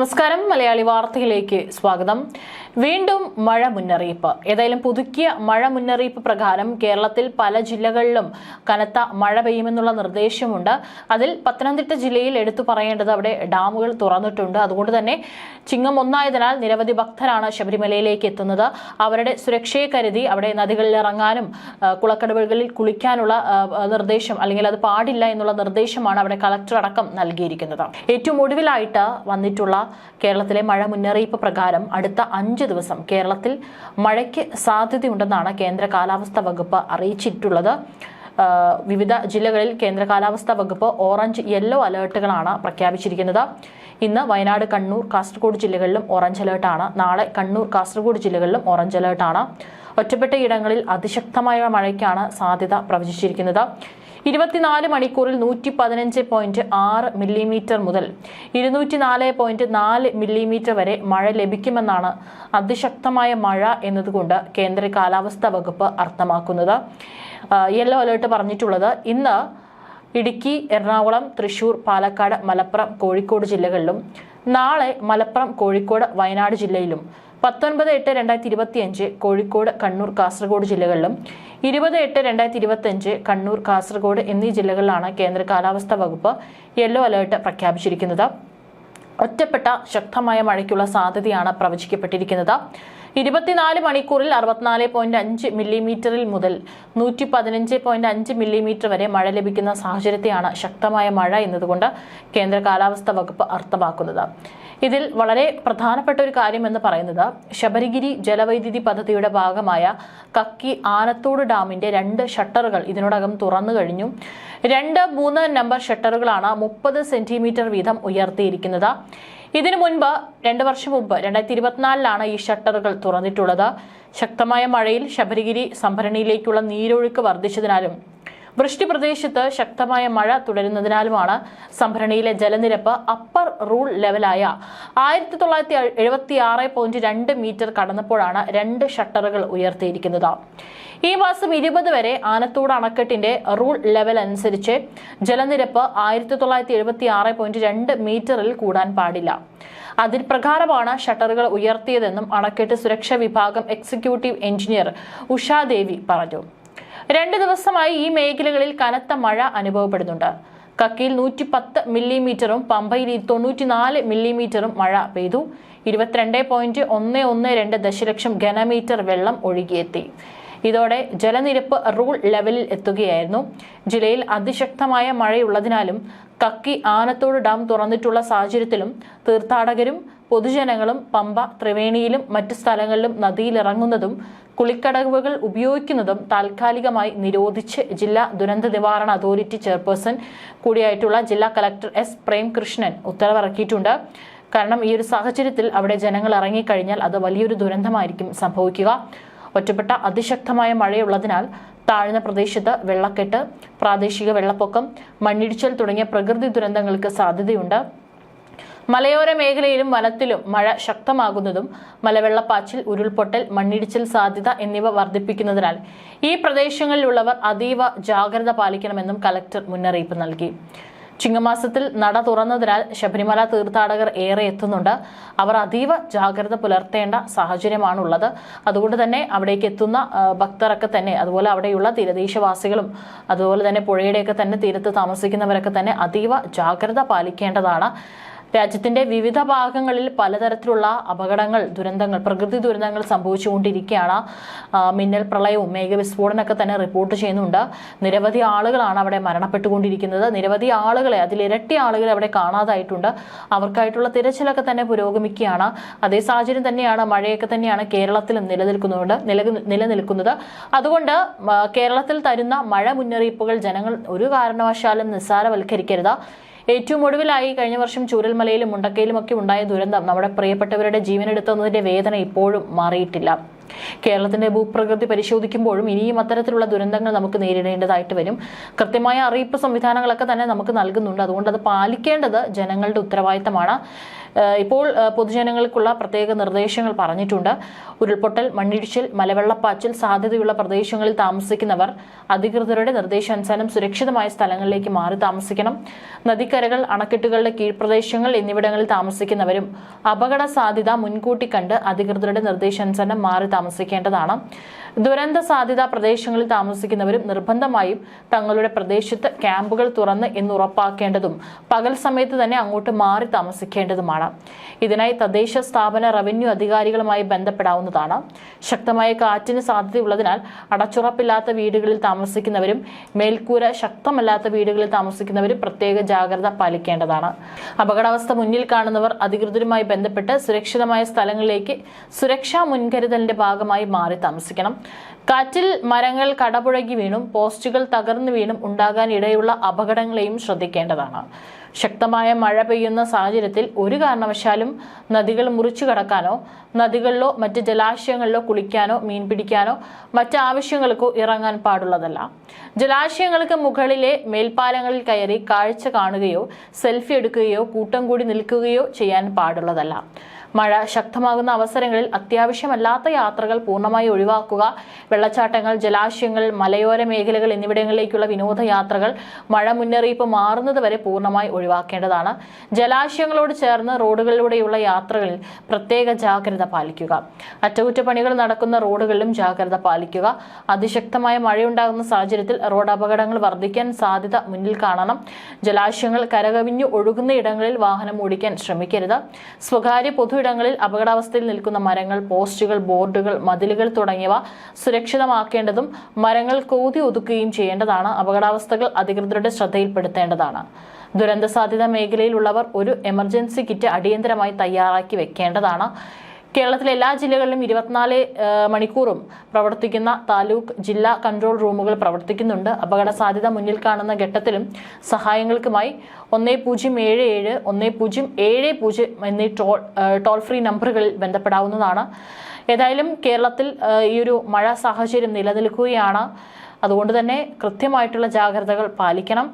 നമസ്കാരം. മലയാളി വാർത്തയിലേക്ക് സ്വാഗതം. വീണ്ടും മഴ മുന്നറിയിപ്പ്. ഏതായാലും പുതുക്കിയ മഴ മുന്നറിയിപ്പ് പ്രകാരം കേരളത്തിൽ പല ജില്ലകളിലും കനത്ത മഴ പെയ്യുമെന്നുള്ള നിർദ്ദേശമുണ്ട്. അതിൽ പത്തനംതിട്ട ജില്ലയിൽ എടുത്തു പറയേണ്ടത് അവിടെ ഡാമുകൾ തുറന്നിട്ടുണ്ട്. അതുകൊണ്ട് തന്നെ ചിങ്ങം ഒന്നായതിനാൽ നിരവധി ഭക്തരാണ് ശബരിമലയിലേക്ക് എത്തുന്നത്. അവരുടെ സുരക്ഷയെ കരുതി അവിടെ നദികളിൽ ഇറങ്ങാനും കുളക്കടവുകളിൽ കുളിക്കാനുള്ള നിർദ്ദേശം അല്ലെങ്കിൽ അത് പാടില്ല എന്നുള്ള നിർദ്ദേശമാണ് അവിടെ കളക്ടർ അടക്കം നൽകിയിരിക്കുന്നത്. ഏറ്റവും ഒടുവിലായിട്ട് വന്നിട്ടുള്ള കേരളത്തിലെ മഴ മുന്നറിയിപ്പ് പ്രകാരം അടുത്ത അഞ്ച് ദിവസം കേരളത്തിൽ മഴയ്ക്ക് സാധ്യതയുണ്ടെന്നാണ് കേന്ദ്ര കാലാവസ്ഥാ വകുപ്പ് അറിയിച്ചിട്ടുള്ളത്. വിവിധ ജില്ലകളിൽ കേന്ദ്ര കാലാവസ്ഥാ വകുപ്പ് ഓറഞ്ച് യെല്ലോ അലേർട്ടുകളാണ് പ്രഖ്യാപിച്ചിരിക്കുന്നത്. ഇന്ന് വയനാട് കണ്ണൂർ കാസർഗോഡ് ജില്ലകളിലും ഓറഞ്ച് അലേർട്ടാണ്. നാളെ കണ്ണൂർ കാസർഗോഡ് ജില്ലകളിലും ഓറഞ്ച് അലേർട്ടാണ്. ഒറ്റപ്പെട്ട ഇടങ്ങളിൽ അതിശക്തമായ മഴയ്ക്കാണ് സാധ്യത പ്രവചിച്ചിരിക്കുന്നത്. ഇരുപത്തിനാല് മണിക്കൂറിൽ നൂറ്റി പതിനഞ്ച് പോയിന്റ് ആറ് മില്ലിമീറ്റർ മുതൽ ഇരുന്നൂറ്റി നാല് പോയിന്റ് നാല് മില്ലിമീറ്റർ വരെ മഴ ലഭിക്കുമെന്നാണ് അതിശക്തമായ മഴ എന്നതുകൊണ്ട് കേന്ദ്ര കാലാവസ്ഥാ വകുപ്പ് അർത്ഥമാക്കുന്നത്. യെല്ലോ അലേർട്ട് പറഞ്ഞിട്ടുള്ളത്. ഇന്ന് ഇടുക്കി എറണാകുളം തൃശൂർ പാലക്കാട് മലപ്പുറം കോഴിക്കോട് ജില്ലകളിലും നാളെ മലപ്പുറം കോഴിക്കോട് വയനാട് ജില്ലയിലും പത്തൊൻപത് എട്ട് രണ്ടായിരത്തി ഇരുപത്തിയഞ്ച് കോഴിക്കോട് കണ്ണൂർ കാസർഗോഡ് ജില്ലകളിലും ഇരുപത് എട്ട് രണ്ടായിരത്തി ഇരുപത്തിയഞ്ച് കണ്ണൂർ കാസർഗോഡ് എന്നീ ജില്ലകളിലാണ് കേന്ദ്ര കാലാവസ്ഥാ വകുപ്പ് യെല്ലോ അലേർട്ട് പ്രഖ്യാപിച്ചിരിക്കുന്നത്. ഒറ്റപ്പെട്ട ശക്തമായ മഴയ്ക്കുള്ള സാധ്യതയാണ് പ്രവചിക്കപ്പെട്ടിരിക്കുന്നത്. ഇരുപത്തിനാല് മണിക്കൂറിൽ അറുപത്തിനാല് പോയിന്റ് അഞ്ച് മില്ലിമീറ്ററിൽ മുതൽ നൂറ്റി പതിനഞ്ച് പോയിന്റ് അഞ്ച് മില്ലിമീറ്റർ വരെ മഴ ലഭിക്കുന്ന സാഹചര്യത്തെയാണ് ശക്തമായ മഴ എന്നതുകൊണ്ട് കേന്ദ്ര കാലാവസ്ഥാ വകുപ്പ് അർത്ഥമാക്കുന്നത്. ഇതിൽ വളരെ പ്രധാനപ്പെട്ട ഒരു കാര്യം എന്ന് പറയുന്നത് ശബരിഗിരി ജലവൈദ്യുതി പദ്ധതിയുടെ ഭാഗമായ കക്കി ആനത്തോട് ഡാമിന്റെ രണ്ട് ഷട്ടറുകൾ ഇതിനോടകം തുറന്നു കഴിഞ്ഞു. രണ്ട് മൂന്ന് നമ്പർ ഷട്ടറുകളാണ് മുപ്പത് സെന്റിമീറ്റർ വീതം ഉയർത്തിയിരിക്കുന്നത്. ഇതിനു മുൻപ് രണ്ട് വർഷം മുമ്പ് രണ്ടായിരത്തി ഇരുപത്തിനാലിലാണ് ഈ ഷട്ടറുകൾ തുറന്നിട്ടുള്ളത്. ശക്തമായ മഴയിൽ ശബരിഗിരി സംഭരണിയിലേക്കുള്ള നീരൊഴുക്ക് വർദ്ധിച്ചതിനാലും വൃഷ്ടി പ്രദേശത്ത് ശക്തമായ മഴ തുടരുന്നതിനാലുമാണ് സംഭരണിയിലെ ജലനിരപ്പ് അപ്പർ റൂൾ ലെവലായ ആയിരത്തി തൊള്ളായിരത്തി എഴുപത്തി ആറ് പോയിന്റ് രണ്ട് മീറ്റർ കടന്നപ്പോഴാണ് രണ്ട് ഷട്ടറുകൾ ഉയർത്തിയിരിക്കുന്നത്. ഈ മാസം ഇരുപത് വരെ ആനത്തോട് അണക്കെട്ടിന്റെ റൂൾ ലെവൽ അനുസരിച്ച് ജലനിരപ്പ് ആയിരത്തി തൊള്ളായിരത്തി എഴുപത്തി ആറ് പോയിന്റ് രണ്ട് മീറ്ററിൽ കൂടാൻ പാടില്ല. അതിൽ പ്രകാരമാണ് ഷട്ടറുകൾ ഉയർത്തിയതെന്നും അണക്കെട്ട് സുരക്ഷാ വിഭാഗം എക്സിക്യൂട്ടീവ് എഞ്ചിനീയർ ഉഷാദേവി പറഞ്ഞു. രണ്ട് ദിവസമായി ഈ മേഖലകളിൽ കനത്ത മഴ അനുഭവപ്പെടുന്നുണ്ട്. കക്കിയിൽ നൂറ്റി പത്ത് മില്ലിമീറ്ററും പമ്പയിൽ തൊണ്ണൂറ്റിനാല് മില്ലിമീറ്ററും മഴ പെയ്തു. ഇരുപത്തിരണ്ട് പോയിന്റ് ഒന്ന് ഒന്ന് രണ്ട് ദശലക്ഷം ഘനമീറ്റർ വെള്ളം ഒഴുകിയെത്തി. ഇതോടെ ജലനിരപ്പ് റൂൾ ലെവലിൽ എത്തുകയായിരുന്നു. ജില്ലയിൽ അതിശക്തമായ മഴയുള്ളതിനാലും കക്കി ആനത്തോട് ഡാം തുറന്നിട്ടുള്ള സാഹചര്യത്തിലും തീർത്ഥാടകരും പൊതുജനങ്ങളും പമ്പ ത്രിവേണിയിലും മറ്റു സ്ഥലങ്ങളിലും നദിയിലിറങ്ങുന്നതും കുളിക്കടവുകൾ ഉപയോഗിക്കുന്നതും താൽക്കാലികമായി നിരോധിച്ച് ജില്ലാ ദുരന്ത നിവാരണ അതോറിറ്റി ചെയർപേഴ്സൺ കൂടിയായിട്ടുള്ള ജില്ലാ കലക്ടർ എസ് പ്രേംകൃഷ്ണൻ ഉത്തരവിറക്കിയിട്ടുണ്ട്. കാരണം ഈ ഒരു സാഹചര്യത്തിൽ അവിടെ ജനങ്ങൾ ഇറങ്ങിക്കഴിഞ്ഞാൽ അത് വലിയൊരു ദുരന്തമായിരിക്കും സംഭവിക്കുക. ഒറ്റപ്പെട്ട അതിശക്തമായ മഴയുള്ളതിനാൽ താഴ്ന്ന പ്രദേശത്ത് വെള്ളക്കെട്ട് പ്രാദേശിക വെള്ളപ്പൊക്കം മണ്ണിടിച്ചൽ തുടങ്ങിയ പ്രകൃതി ദുരന്തങ്ങൾക്ക് സാധ്യതയുണ്ട്. മലയോര മേഖലയിലും വനത്തിലും മഴ ശക്തമാകുന്നതും മലവെള്ളപ്പാച്ചിൽ ഉരുൾപൊട്ടൽ മണ്ണിടിച്ചിൽ സാധ്യത എന്നിവ വർദ്ധിപ്പിക്കുന്നതിനാൽ ഈ പ്രദേശങ്ങളിലുള്ളവർ അതീവ ജാഗ്രത പാലിക്കണമെന്നും കലക്ടർ മുന്നറിയിപ്പ് നൽകി. ചിങ്ങമാസത്തിൽ നട തുറന്നതിനാൽ ശബരിമല തീർത്ഥാടകർ ഏറെ എത്തുന്നുണ്ട്. അവർ അതീവ ജാഗ്രത പുലർത്തേണ്ട സാഹചര്യമാണുള്ളത്. അതുകൊണ്ട് തന്നെ അവിടേക്ക് എത്തുന്ന ഭക്തരൊക്കെ തന്നെ അതുപോലെ അവിടെയുള്ള തീരദേശവാസികളും അതുപോലെ തന്നെ പുഴയുടെയൊക്കെ തന്നെ തീരത്ത് താമസിക്കുന്നവരൊക്കെ തന്നെ അതീവ ജാഗ്രത പാലിക്കേണ്ടതാണ്. രാജ്യത്തിന്റെ വിവിധ ഭാഗങ്ങളിൽ പലതരത്തിലുള്ള അപകടങ്ങൾ ദുരന്തങ്ങൾ പ്രകൃതി ദുരന്തങ്ങൾ സംഭവിച്ചുകൊണ്ടിരിക്കുകയാണ്. മിന്നൽ പ്രളയവും മേഘവിസ്ഫോടനമൊക്കെ തന്നെ റിപ്പോർട്ട് ചെയ്യുന്നുണ്ട്. നിരവധി ആളുകളാണ് അവിടെ മരണപ്പെട്ടുകൊണ്ടിരിക്കുന്നത്. നിരവധി ആളുകളെ അതിലിരട്ടി ആളുകളെ അവിടെ കാണാതായിട്ടുണ്ട്. അവർക്കായിട്ടുള്ള തിരച്ചിലൊക്കെ തന്നെ പുരോഗമിക്കുകയാണ്. അതേ സാഹചര്യം തന്നെയാണ് മഴയൊക്കെ തന്നെയാണ് കേരളത്തിലും നിലനിൽക്കുന്നുണ്ട് നിലനിൽക്കുന്നത്. അതുകൊണ്ട് കേരളത്തിൽ തരുന്ന മഴ മുന്നറിയിപ്പുകൾ ജനങ്ങൾ ഒരു കാരണവശാലും നിസ്സാരവൽക്കരിക്കരുത്. ഏറ്റവും ഒടുവിലായി കഴിഞ്ഞ വർഷം ചൂരൽമലയിലും മുണ്ടക്കയിലുമൊക്കെ ഉണ്ടായ ദുരന്തം നമ്മുടെ പ്രിയപ്പെട്ടവരുടെ ജീവനെടുത്തതിന്റെ വേദന ഇപ്പോഴും മാറിയിട്ടില്ല. കേരളത്തിന്റെ ഭൂപ്രകൃതി പരിശോധിക്കുമ്പോഴും ഇനിയും അത്തരത്തിലുള്ള ദുരന്തങ്ങൾ നമുക്ക് നേരിടേണ്ടതായിട്ട് വരും. കൃത്യമായ അറിയിപ്പ് സംവിധാനങ്ങളൊക്കെ തന്നെ നമുക്ക് നൽകുന്നുണ്ട്. അതുകൊണ്ട് അത് പാലിക്കേണ്ടത് ജനങ്ങളുടെ ഉത്തരവാദിത്തമാണ്. ഇപ്പോൾ പൊതുജനങ്ങൾക്കുള്ള പ്രത്യേക നിർദ്ദേശങ്ങൾ പറഞ്ഞിട്ടുണ്ട്. ഉരുൾപൊട്ടൽ മണ്ണിടിച്ചിൽ മലവെള്ളപ്പാച്ചിൽ സാധ്യതയുള്ള പ്രദേശങ്ങളിൽ താമസിക്കുന്നവർ അധികൃതരുടെ നിർദ്ദേശാനുസാരം സുരക്ഷിതമായ സ്ഥലങ്ങളിലേക്ക് മാറി താമസിക്കണം. നദിക്കരകൾ അണക്കെട്ടുകളുടെ കീഴ്പ്രദേശങ്ങൾ എന്നിവിടങ്ങളിൽ താമസിക്കുന്നവരും അപകട സാധ്യത മുൻകൂട്ടി കണ്ട് അധികൃതരുടെ നിർദ്ദേശാനുസരണം മാറി താമസിക്കേണ്ടതാണ്. ദുരന്ത സാധ്യതാ പ്രദേശങ്ങളിൽ താമസിക്കുന്നവരും നിർബന്ധമായും തങ്ങളുടെ പ്രദേശത്ത് ക്യാമ്പുകൾ തുറന്ന് എന്ന് ഉറപ്പാക്കേണ്ടതും പകൽ സമയത്ത് തന്നെ അങ്ങോട്ട് മാറി താമസിക്കേണ്ടതുമാണ്. ഇതിനായി തദ്ദേശ സ്ഥാപന റവന്യൂ അധികാരികളുമായി ബന്ധപ്പെടാവുന്നതാണ്. ശക്തമായ കാറ്റിന് സാധ്യതയുള്ളതിനാൽ അടച്ചുറപ്പില്ലാത്ത വീടുകളിൽ താമസിക്കുന്നവരും മേൽക്കൂര ശക്തമല്ലാത്ത വീടുകളിൽ താമസിക്കുന്നവരും പ്രത്യേക ജാഗ്രത പാലിക്കേണ്ടതാണ്. അപകടാവസ്ഥ മുന്നിൽ കാണുന്നവർ അധികൃതരുമായി ബന്ധപ്പെട്ട് സുരക്ഷിതമായ സ്ഥലങ്ങളിലേക്ക് സുരക്ഷാ മുൻകരുതലിന്റെ ഭാഗമായി മാറി താമസിക്കണം. കാറ്റിൽ മരങ്ങൾ കടപുഴകി വീണും പോസ്റ്റുകൾ തകർന്നു വീണും ഉണ്ടാകാൻ ഇടയുള്ള അപകടങ്ങളെയും ശ്രദ്ധിക്കേണ്ടതാണ്. ശക്തമായ മഴ പെയ്യുന്ന സാഹചര്യത്തിൽ ഒരു കാരണവശാലും നദികൾ മുറിച്ചു കടക്കാനോ നദികളിലോ മറ്റ് ജലാശയങ്ങളിലോ കുളിക്കാനോ മീൻ പിടിക്കാനോ മറ്റ് ആവശ്യങ്ങൾക്കോ ഇറങ്ങാൻ പാടുള്ളതല്ല. ജലാശയങ്ങൾക്ക് മുകളിലെ മേൽപ്പാലങ്ങളിൽ കയറി കാഴ്ച കാണുകയോ സെൽഫി എടുക്കുകയോ കൂട്ടം കൂടി നിൽക്കുകയോ ചെയ്യാൻ പാടുള്ളതല്ല. മഴ ശക്തമാകുന്ന അവസരങ്ങളിൽ അത്യാവശ്യമല്ലാത്ത യാത്രകൾ പൂർണമായി ഒഴിവാക്കുക. വെള്ളച്ചാട്ടങ്ങൾ ജലാശയങ്ങൾ മലയോര മേഖലകൾ എന്നിവിടങ്ങളിലേക്കുള്ള വിനോദയാത്രകൾ മഴ മുന്നറിയിപ്പ് മാറുന്നത് വരെ പൂർണമായി ഒഴിവാക്കേണ്ടതാണ്. ജലാശയങ്ങളോട് ചേർന്ന് റോഡുകളിലൂടെയുള്ള യാത്രകളിൽ പ്രത്യേക ജാഗ്രത പാലിക്കുക. അറ്റകുറ്റപ്പണികൾ നടക്കുന്ന റോഡുകളിലും ജാഗ്രത പാലിക്കുക. അതിശക്തമായ മഴയുണ്ടാകുന്ന സാഹചര്യത്തിൽ റോഡ് അപകടങ്ങൾ വർദ്ധിക്കാൻ സാധ്യത മുന്നിൽ കാണണം. ജലാശയങ്ങൾ കരകവിഞ്ഞു ഒഴുകുന്ന ഇടങ്ങളിൽ വാഹനം ഓടിക്കാൻ ശ്രമിക്കരുത്. സ്വകാര്യ പൊതു ഇടങ്ങളിൽ അപകടാവസ്ഥയിൽ നിൽക്കുന്ന മരങ്ങൾ പോസ്റ്റുകൾ ബോർഡുകൾ മതിലുകൾ തുടങ്ങിയവ സുരക്ഷിതമാക്കേണ്ടതും മരങ്ങൾ കോതി ഒതുക്കുകയും ചെയ്യേണ്ടതാണ്. അപകടാവസ്ഥകൾ അധികൃതരുടെ ശ്രദ്ധയിൽപ്പെടുത്തേണ്ടതാണ്. ദുരന്ത സാധ്യത മേഖലയിലുള്ളവർ ഒരു എമർജൻസി കിറ്റ് അടിയന്തരമായി തയ്യാറാക്കി വെക്കേണ്ടതാണ്. കേരളത്തിലെ എല്ലാ ജില്ലകളിലും ഇരുപത്തിനാല് മണിക്കൂറും പ്രവർത്തിക്കുന്ന താലൂക്ക് ജില്ലാ കൺട്രോൾ റൂമുകൾ പ്രവർത്തിക്കുന്നുണ്ട്. അപകട സാധ്യത മുന്നിൽ കാണുന്ന ഘട്ടത്തിലും സഹായങ്ങൾക്കുമായി ഒന്ന് പൂജ്യം ഏഴ് ഏഴ് ഒന്ന് പൂജ്യം ഏഴ് പൂജ്യം എന്നീ ടോൾ ടോൾ ഫ്രീ നമ്പറുകളിൽ ബന്ധപ്പെടാവുന്നതാണ്. ഏതായാലും കേരളത്തിൽ ഈ ഒരു മഴ സാഹചര്യം നിലനിൽക്കുകയാണ്. അതുകൊണ്ട് തന്നെ കൃത്യമായിട്ടുള്ള ജാഗ്രതകൾ പാലിക്കണം.